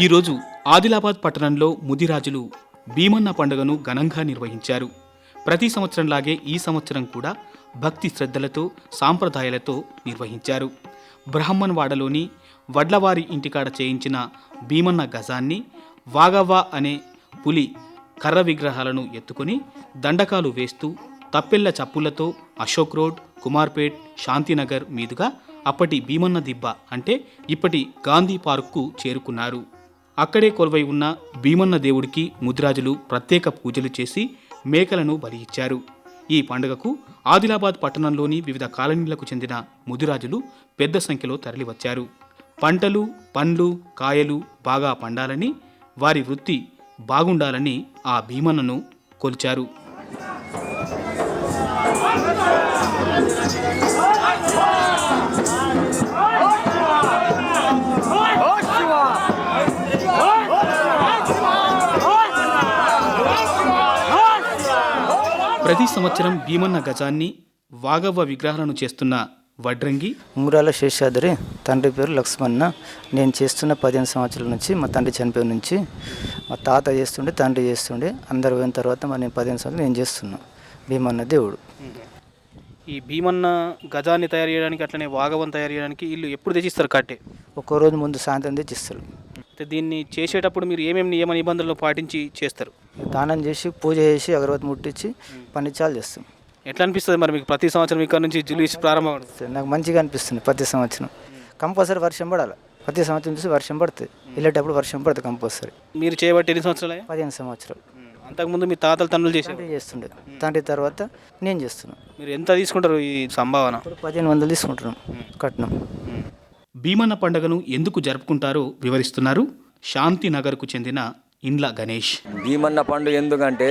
ఈరోజు ఆదిలాబాద్ పట్టణంలో ముదిరాజులు భీమన్న పండుగను ఘనంగా నిర్వహించారు. ప్రతి సంవత్సరంలాగే ఈ సంవత్సరం కూడా భక్తి శ్రద్ధలతో సాంప్రదాయాలతో నిర్వహించారు. బ్రహ్మన్వాడలోని వడ్లవారి ఇంటికాడ చేయించిన భీమన్న గజాన్ని వాగవ్వ అనే పులి కర్ర విగ్రహాలను ఎత్తుకొని దండకాలు వేస్తూ తప్పెళ్ళ చప్పులతో అశోక్ రోడ్ కుమార్పేట్ శాంతినగర్ మీదుగా అప్పటి భీమన్న దిబ్బ అంటే ఇప్పటి గాంధీ పార్క్కు చేరుకున్నారు. అక్కడే కొలువై ఉన్న భీమన్న దేవుడికి ముదిరాజులు ప్రత్యేక పూజలు చేసి మేకలను బలి ఇచ్చారు ఈ పండుగకు ఆదిలాబాద్ పట్టణంలోని వివిధ కాలనీలకు చెందిన ముదిరాజులు పెద్ద సంఖ్యలో తరలివచ్చారు. పంటలు పండ్లు కాయలు బాగా పండాలని వారి వృత్తి బాగుండాలని ఆ భీమన్నను కొలిచారు. ప్రతి సంవత్సరం భీమన్న గజాన్ని వాగవ్వ విగ్రహాలను చేస్తున్న వడ్రంగి ఉంగరాల శేషాద్రి తండ్రి పేరు లక్ష్మణ నేను చేస్తున్న పదిహేను సంవత్సరాల నుంచి మా తండ్రి చనిపోయిన నుంచి మా తాత చేస్తుండే తండ్రి చేస్తుండే. అందరు పోయిన తర్వాత మరి నేను పదిహేను సంవత్సరాలు నేను చేస్తున్నా. భీమన్న దేవుడు. ఈ భీమన్న గజాన్ని తయారు చేయడానికి అట్లనే వాగవన్ తయారు చేయడానికి వీళ్ళు ఎప్పుడు తెచ్చిస్తారు కట్టే ఒక్కో రోజు ముందు సాయంత్రం తెచ్చిస్తారు. దీన్ని చేసేటప్పుడు మీరు ఏమేమి నియమ నిబంధనలు పాటించి చేస్తారు? దానం చేసి పూజ చేసి అగరవతి ముట్టించి పనిచాలు చేస్తాం. ఎట్లా అనిపిస్తుంది మరి మీకు? ప్రతి సంవత్సరం ఇక్కడ నుంచి జులీస్ ప్రారంభం అవుతుంది. నాకు మంచిగా అనిపిస్తుంది ప్రతి సంవత్సరం. కంపల్సరీ వర్షం పడాలి. ప్రతి సంవత్సరం చూసి వర్షం పడుతుంది. వెళ్ళేటప్పుడు వర్షం పడుతుంది కంపల్సరీ. మీరు చేయబట్టి ఎన్ని సంవత్సరాలు పదిహేను సంవత్సరాలు. అంతకుముందు మీ తాతలు తండ్రులు తండ్రి చేస్తుండే. తండ్రి తర్వాత నేను చేస్తున్నాను. మీరు ఎంత తీసుకుంటారు ఈ సంభావన? పదిహేను వందలు తీసుకుంటున్నాం. కట్నం. భీమన్న పండుగను ఎందుకు జరుపుకుంటారో వివరిస్తున్నారు. శాంతినగర్కు చెందిన ఇండ్ల గణేష్. భీమన్న పండుగ ఎందుకంటే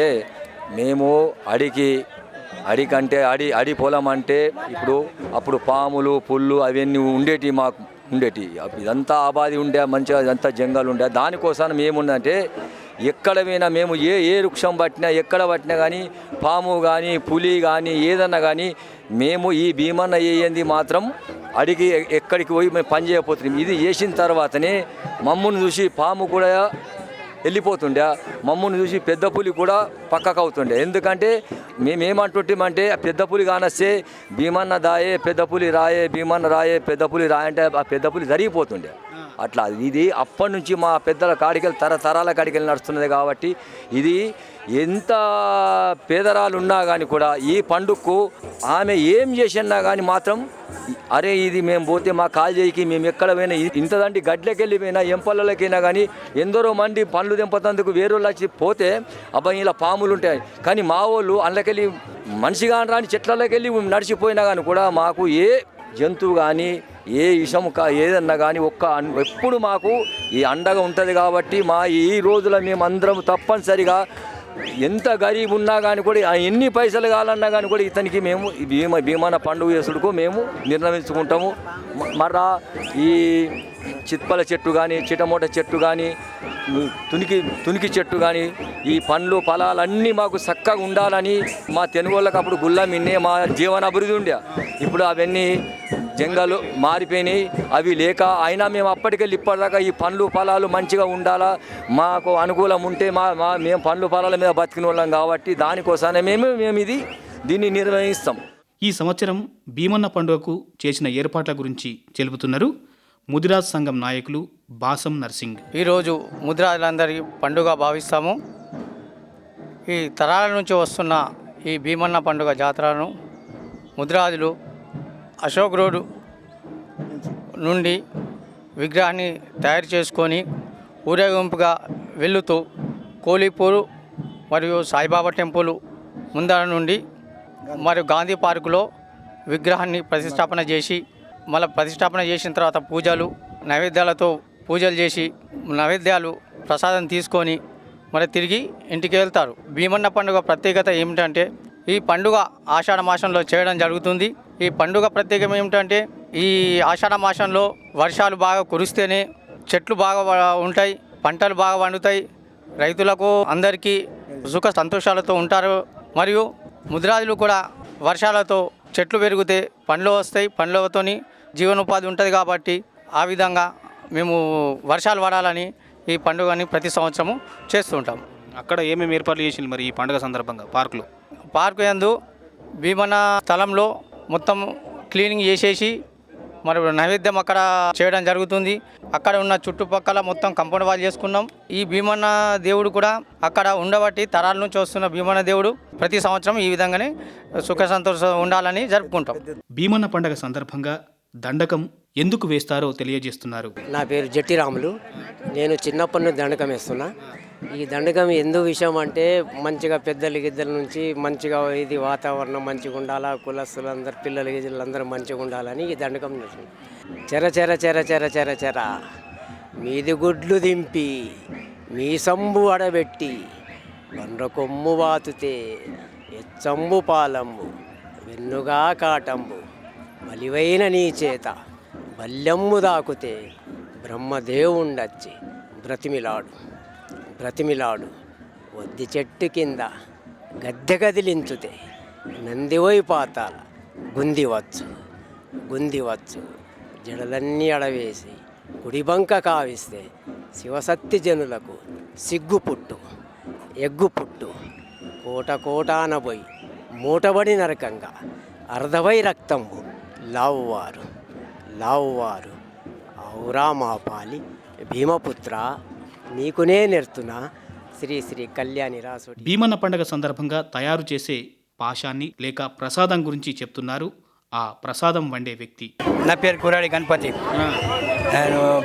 మేము అడికి అడికంటే అడి అడి పొలం అంటే ఇప్పుడు అప్పుడు పాములు పుళ్ళు అవన్నీ ఉండేటి మాకు ఉండేటి. ఇదంతా ఆబాది ఉండే మంచిగా ఇదంతా జంగలు ఉండే. దానికోసం మేముందంటే ఎక్కడ పోయినా మేము ఏ ఏ వృక్షం పట్టినా ఎక్కడ పట్టినా కానీ పాము కానీ పులి కానీ ఏదన్నా కానీ మేము ఈ భీమన్న వేయంది మాత్రం అడిగి ఎక్కడికి పోయి మేము పని చేయకపోతున్నాం. ఇది చేసిన తర్వాతనే మమ్మల్ని చూసి పాము కూడా వెళ్ళిపోతుండే. మమ్మల్ని చూసి పెద్ద పులి కూడా పక్కకు అవుతుండే. ఎందుకంటే మేమేమంటుంటామంటే పెద్ద పులి కానొస్తే భీమన్న దాయే పెద్ద పులి రాయే భీమన్న రాయే పెద్ద పులి రాయంటే ఆ పెద్ద పులి జరిగిపోతుండే. అట్లా ఇది అప్పటి నుంచి మా పెద్దల కాడికెళ్ళి తరతరాల కాడికెళ్ళి నడుస్తున్నది కాబట్టి ఇది ఎంత పేదరాలు ఉన్నా కానీ కూడా ఈ పండుగకు ఆమె ఏం చేసినా కానీ మాత్రం అరే ఇది మేము పోతే మా కాలేజీకి మేము ఎక్కడ పోయినా ఇంతదండి ఇంతదంటి గడ్లకి వెళ్ళిపోయినా ఎంపల్లలకైనా కానీ ఎందరో మంది పండ్లు తెంపతందుకు వేరే వాళ్ళు వచ్చి పోతే అబ్బాయి ఇలా పాములు ఉంటాయి. కానీ మా వాళ్ళు అందులోకెళ్ళి మనిషి రాని చెట్లలోకి వెళ్ళి నడిచిపోయినా కానీ కూడా మాకు ఏ జంతువు కానీ ఏ విషం కా ఏదన్నా కానీ ఒక్క ఎప్పుడు మాకు ఈ అండగా ఉంటుంది కాబట్టి మా ఈ రోజుల మేము అందరం తప్పనిసరిగా ఎంత గరీబ్ ఉన్నా కానీ కూడా ఎన్ని పైసలు కావాలన్నా కానీ కూడా ఇతనికి మేము ఈ భీమా భీమాన పండుగ చేసుడుకు మేము నిర్ణయించుకుంటాము. మరా మర్రా ఈ చిత్పల చెట్టు కానీ చిటమోట చెట్టు కానీ తునికి తునికి చెట్టు కానీ ఈ పండ్లు ఫలాలన్నీ మాకు చక్కగా ఉండాలని మా తెనుగోళ్ళకి అప్పుడు గుళ్ళ మిన్నే మా జీవన అభివృద్ధి ఉండే. ఇప్పుడు అవన్నీ జంగలు మారిపోయినాయి. అవి లేక అయినా మేము అప్పటికెళ్ళి ఇప్పటిదాకా ఈ పండ్లు ఫలాలు మంచిగా ఉండాలా? మాకు అనుకూలం ఉంటే మా మా మేము పండ్లు ఫలాల మీద బతికిన వాళ్ళం కాబట్టి దానికోసమే మేము మేము ఇది దీన్ని నిర్వహిస్తాం. ఈ సంవత్సరం భీమన్న పండుగకు చేసిన ఏర్పాట్ల గురించి తెలుపుతున్నారు ముదిరాజ్ సంఘం నాయకులు బాసం నర్సింగ్. ఈరోజు ముద్రాజులందరి పండుగ భావిస్తాము. ఈ తరాల నుంచి వస్తున్న ఈ భీమన్న పండుగ జాతరను ముద్రాజులు అశోక్ రోడ్ నుండి విగ్రహాన్ని తయారు చేసుకొని ఊరేగింపుగా వెళుతూ కోలీపూరు మరియు సాయిబాబా టెంపుల్ ముందర నుండి మరియు గాంధీ పార్కులో విగ్రహాన్ని ప్రతిష్టాపన చేసి మళ్ళీ ప్రతిష్టాపన చేసిన తర్వాత పూజలు నైవేద్యాలతో పూజలు చేసి నైవేద్యాలు ప్రసాదం తీసుకొని మరి తిరిగి ఇంటికి వెళ్తారు. భీమన్న పండుగ ప్రత్యేకత ఏమిటంటే ఈ పండుగ ఆషాఢ మాసంలో చేయడం జరుగుతుంది. ఈ పండుగ ప్రత్యేకం ఏమిటంటే ఈ ఆషాఢ మాసంలో వర్షాలు బాగా కురిస్తేనే చెట్లు బాగా ఉంటాయి పంటలు బాగా పండుతాయి. రైతులకు అందరికీ సుఖ సంతోషాలతో ఉంటారు. మరియు ముద్రాజులు కూడా వర్షాలతో చెట్లు పెరిగితే పండ్లు వస్తాయి. పండ్లతోని జీవనోపాధి ఉంటుంది కాబట్టి ఆ విధంగా మేము వర్షాలు పడాలని ఈ పండుగని ప్రతి సంవత్సరము చేస్తుంటాం అక్కడ ఏమేమి ఏర్పాట్లు చేసింది మరి ఈ పండుగ సందర్భంగా? పార్కులో? పార్కు యందు భీమన స్థలంలో మొత్తం క్లీనింగ్ చేసేసి మరి నైవేద్యం అక్కడ చేయడం జరుగుతుంది. అక్కడ ఉన్న చుట్టుపక్కల మొత్తం కంపౌండ్ వాల్ చేసుకున్నాం. ఈ భీమన్న దేవుడు కూడా అక్కడ ఉండబట్టి తరాల నుంచి వస్తున్న భీమన్న దేవుడు ప్రతి సంవత్సరం ఈ విధంగానే సుఖ సంతోషం ఉండాలని జరుపుకుంటాం. భీమన్న పండుగ సందర్భంగా దండకం ఎందుకు వేస్తారో తెలియజేస్తున్నారు. నా పేరు జట్టి రాములు. నేను చిన్నప్పటి నుండి దండకం వేస్తున్నా. ఈ దండకం ఎందు విషయం అంటే మంచిగా పెద్దలు గిద్దల నుంచి మంచిగా ఇది వాతావరణం మంచిగా ఉండాలా కులస్తులు అందరు పిల్లలు గిద్దలు అందరూ మంచిగా ఉండాలని ఈ దండకం వేస్తున్నా. చెర చెర చెర చెర చెర చెర మీది గుడ్లు దింపి మీ సంబు అడబెట్టి బండ్ర కొమ్ము వాతుతే ఎచ్చంబు పాలంబు వెన్నుగా కాటంబు మలివైన నీ చేత బల్యమ్ము దాకుతే బ్రహ్మదేవుండచ్చి బ్రతిమిలాడు బ్రతిమిలాడు వద్ది చెట్టు కింద గద్దె కదిలించుతే నందివై పాతాల. గుందివచ్చు గుందివచ్చు జడలన్నీ అడవేసి కుడిబంక కావిస్తే శివసత్తి జనులకు సిగ్గు పుట్టు ఎగ్గు పుట్టు. కోట కోటానబోయి మూటబడి నరకంగా అర్ధవై రక్తము లావువారు లావువారు. ఔరా మాపాలి భీమపుత్ర. నీకునే నెర్తున్నా. శ్రీ శ్రీ కళ్యాణి రాసుడి. భీమన్న పండుగ సందర్భంగా తయారు చేసే పాశాన్ని లేక ప్రసాదం గురించి చెప్తున్నారు ఆ ప్రసాదం వండే వ్యక్తి. నా పేరు కురాడి గణపతి.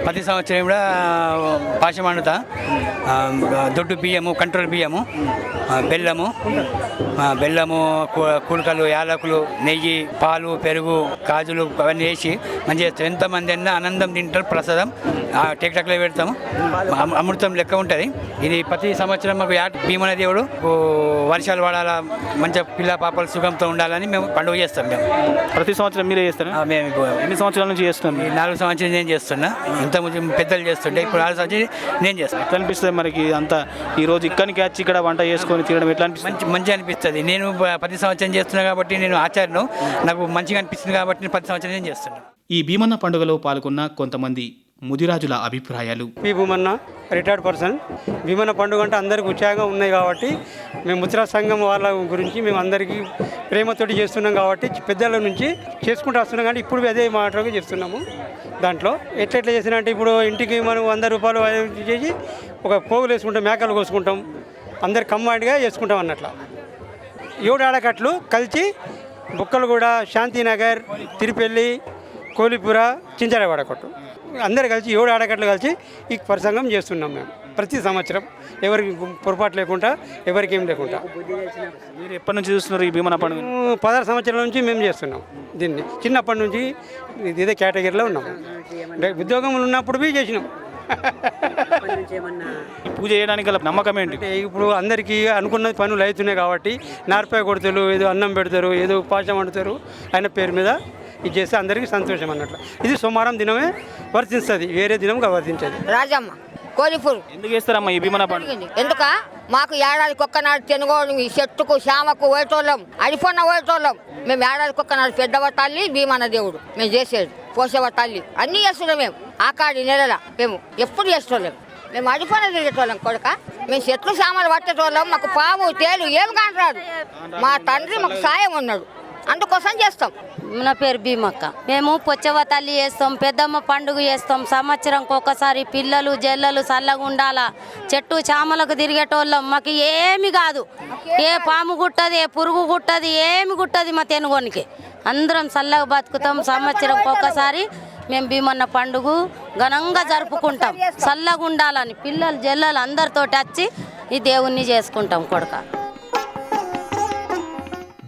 ప్రతి సంవత్సరం కూడా పాశం వండుతా. దొడ్డు బియ్యము కంట్రోల్ బియ్యము బెల్లము బెల్లము కులకలు యాలకులు నెయ్యి పాలు పెరుగు కాజులు అవన్నీ వేసి మంచిగా చేస్తాం. ఎంతమంది అయినా ఆనందం తింటారు ప్రసాదం టెక్టక్లో పెడతాము అమ- అమృతం లెక్క ఉంటుంది. ఇది ప్రతి సంవత్సరం మాకు యాట భీమన దేవుడు వర్షాలు పడాలా మంచిగా పిల్ల పాపలు సుఖంతో ఉండాలని మేము పండుగ చేస్తాం మేము. ప్రతి సంవత్సరం మీరే చేస్తారా? మేము ఎన్ని సంవత్సరాల నుంచి చేస్తున్నాం ఈ నాలుగు సంవత్సరాలు నేను చేస్తున్నా. ఇంత ముందు పెద్దలు చేస్తుంటే ఇప్పుడు నాలుగు సంవత్సరాలు నేను చేస్తాను ఎట్లా అనిపిస్తుంది మనకి అంతా ఈ రోజు ఇక్కడికి వచ్చి ఇక్కడ వంట చేసుకొని తినడం ఎట్లా అనిపిస్తుంది మంచి మంచిగా అనిపిస్తుంది. నేను ప్రతి సంవత్సరం చేస్తున్నా కాబట్టి నేను ఆచార్యను. నాకు మంచిగా అనిపిస్తుంది కాబట్టి నేను ప్రతి సంవత్సరం నేను చేస్తున్నాను ఈ భీమన్న పండుగలో పాల్గొన్న కొంతమంది ముదిరాజుల అభిప్రాయాలు. P Bhumanna retired person Bheemanna పండుగ అంటే అందరికి ఉత్సాహంగా ఉన్నాయి కాబట్టి మేము ముద్రా సంఘం వాళ్ళ గురించి మేము అందరికీ ప్రేమతోటి చేస్తున్నాం కాబట్టి పెద్దల నుంచి చేసుకుంటూ వస్తున్నాం కానీ ఇప్పుడు అదే మాటగా చేస్తున్నాము దాంట్లో ఎట్లా ఎట్లా చేసినా అంటే ఇప్పుడు ఇంటికి మనం వంద రూపాయలు చేసి ఒక పోగులు వేసుకుంటాం మేకలు కోసుకుంటాం అందరు కంబైండ్గా చేసుకుంటాం అన్నట్ల. ఏడు ఆడకట్లు కలిసి బుక్కలగూడ శాంతినగర్ తిరుపెల్లి కోలిపుర చించడవాడ కొట్టు. అందరు కలిసి ఏడు ఆడకట్లు కలిసి ఈ ప్రసంగం చేస్తున్నాం మేము. ప్రతి సంవత్సరం ఎవరికి పొరపాటు లేకుండా ఎవరికి ఏం లేకుండా. మీరు ఎప్పటి నుంచి చూస్తున్నారు ఈ భీమన్న పండుగ పదహారు సంవత్సరాల నుంచి మేము చేస్తున్నాం దీన్ని. చిన్నప్పటి నుంచి ఇది- కేటగిరీలో ఉన్నాం. ఉద్యోగంలో ఉన్నప్పుడు బి చేసినాం. పూజ చేయడానికి గల నమ్మకం ఏంటి? ఇప్పుడు అందరికీ అనుకున్న పనులు అవుతున్నాయి కాబట్టి నార్పాయ కొడతారు ఏదో అన్నం పెడతారు ఏదో పాశం వండుతారు ఆయన పేరు మీద ఇది చేస్తే అందరికీ సంతోషం అన్నట్లు. ఇది సోమవారం దినమే వర్తిస్తుంది వేరే దినంగా వర్తించదు. రాజమ్మ కోలిపూర్ ఎందుకు చేస్తారమ్మా ఈ భీమన్న పండుగ? ఎందుక మాకు ఏడాదికి ఒక్కనాడు తెనుగోడు ఈ చెట్టుకు శామకు ఓటోళ్ళం అడిపోన్న ఓటోళ్ళం మేము ఏడాదికి ఒక్కనాడు పెద్దవ తల్లి భీమన్న దేవుడు. మేము చేసేది పోసేవ తల్లి. అన్నీ చేస్తున్నాం మేము. ఆకాడి నెలల మేము ఎప్పుడు చేస్తున్నాం మేము అడిపోన తిరిగేటోళ్ళం కొడుక. మేము చెట్లు సామాన్లు పట్టేటోళ్ళం. మాకు పాము తేలు ఏం కానరాదు. మా తండ్రి మాకు సాయం ఉన్నాడు. అందుకోసం చేస్తాం. నా పేరు భీమక్క. మేము పొచ్చవ తల్లి చేస్తాం పెద్దమ్మ పండుగ చేస్తాం. సంవత్సరంకి ఒకసారి పిల్లలు జల్లలు చల్లగా ఉండాలా చెట్టు చామలకు తిరిగేటోళ్ళం. మాకు ఏమి కాదు. ఏ పాము గుట్టది ఏ పురుగు గుట్టది ఏమి గుట్టది మా తెనుగోనికి. అందరం చల్లగా బతుకుతాం. సంవత్సరంకి ఒకసారి మేము భీమన్న పండుగ ఘనంగా జరుపుకుంటాం. చల్లగా ఉండాలని పిల్లలు జల్లలు అందరితోటి వచ్చి ఈ దేవుణ్ణి చేసుకుంటాం కొడుక.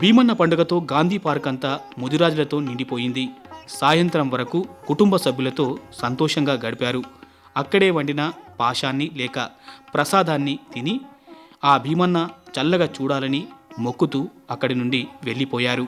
భీమన్న పండుగతో గాంధీ పార్క్ అంతా ముదిరాజులతో నిండిపోయింది. సాయంత్రం వరకు కుటుంబ సభ్యులతో సంతోషంగా గడిపారు. అక్కడే వండిన పాశాన్ని లేక ప్రసాదాన్ని తిని ఆ భీమన్న చల్లగా చూడాలని మొక్కుతూ అక్కడి నుండి వెళ్ళిపోయారు.